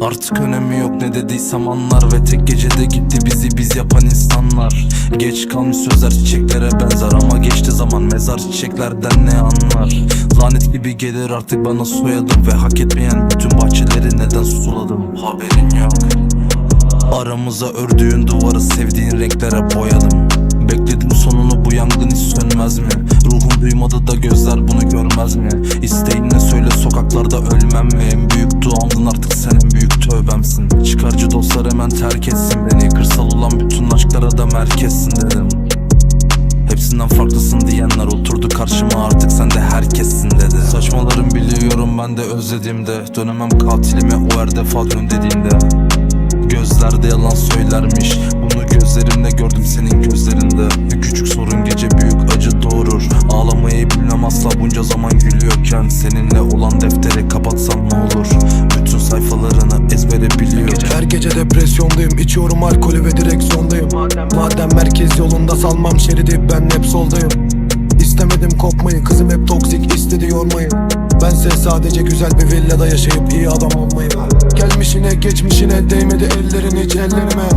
Artık önemi yok ne dediysem anlar Ve tek gecede gitti bizi biz yapan insanlar. Geç kalmış sözler çiçeklere benzer Ama geçti zaman mezar çiçeklerden ne anlar? Lanet gibi gelir artık bana soyadım Ve hak etmeyen bütün bahçeleri neden suladım? Haberin yok. Aramıza ördüğün duvarı sevdiğin renklere boyadım. Bekledim sonunu bu yangın hiç sönmez mi? Duymadı da gözler bunu görmez mi? İsteğinle söyle sokaklarda ölmem mi? En büyük duamdın artık sen en büyük tövbemsin. Çıkarcı dostlar hemen terk etsin beni. Kırsal olan bütün aşklara da merkezsin dedim. Hepsinden farklısın diyenler oturdu karşıma artık sen de herkessin dedi. Saçmalarım biliyorum ben de özlediğimde. Dönemem katilime o her defa dön dediğinde. Gözlerde yalan söylermiş Bunu gözlerimle gördüm senin gözlerinde olan defteri kapatsam ne olur? Bütün sayfalarını ezbere biliyorum. Her gece depresyondayım. İçiyorum alkolü ve direksiyondayım. Madem merkez yolunda salmam şeridi ben hep soldayım. İstemedim kopmayı. Kızım hep toksik istedi yormayı. Bense sadece güzel bir villada yaşayıp iyi adam olmayı. Gelmişine geçmişine değmedi ellerin hiç ellerime.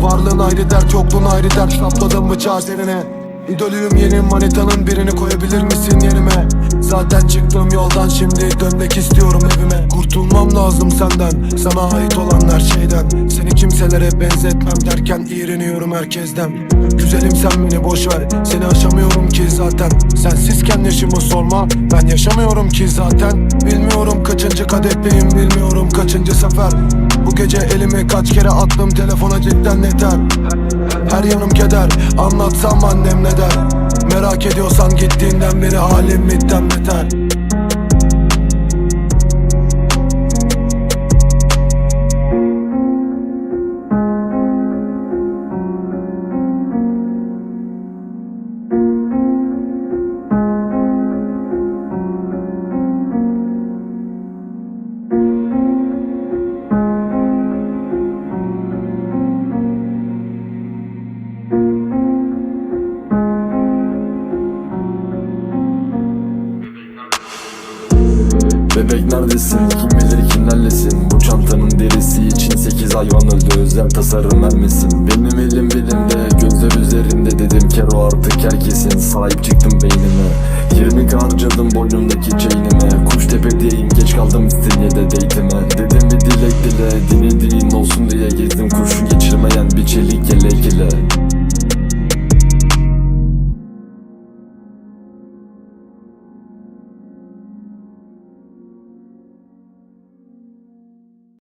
Varlığın ayrı dert yokluğun ayrı dert. Sapladım bıçağı serine İdolüyüm yeni manitanın birini koyabilir misin yerime? Zaten çıktığım yoldan şimdi dönmek istiyorum evime. Kurtulmam lazım senden sana ait olan her şeyden. Seni kimselere benzetmem derken iğreniyorum herkesten. Güzelim sen beni boş ver seni aşamıyorum ki zaten. Sensizken yaşımı sorma ben yaşamıyorum ki zaten. Bilmiyorum kaçıncı kadetteyim bilmiyorum kaçıncı sefer. Bu gece elimi kaç kere attım telefona cidden yeter her yanım keder Anlatsam annem ne der? Merak ediyorsan gittiğinden beri halim bitten beter Bebek neredesin? Kim bilir kimlerlesin? Bu çantanın derisi için 8 hayvan öldü. Özel tasarım vermesin. Benim elim bilimde gözler üzerinde dedim kero artık herkesin. Sahip çıktım beynime. 20 harcadım boynumdaki chainime Kuştepe'deyim geç kaldım İstinye'de date'ime. Dedim bir dilek dile dinlediğin olsun diye gezdim kurşun geçirmeyen bir çelik yelek ile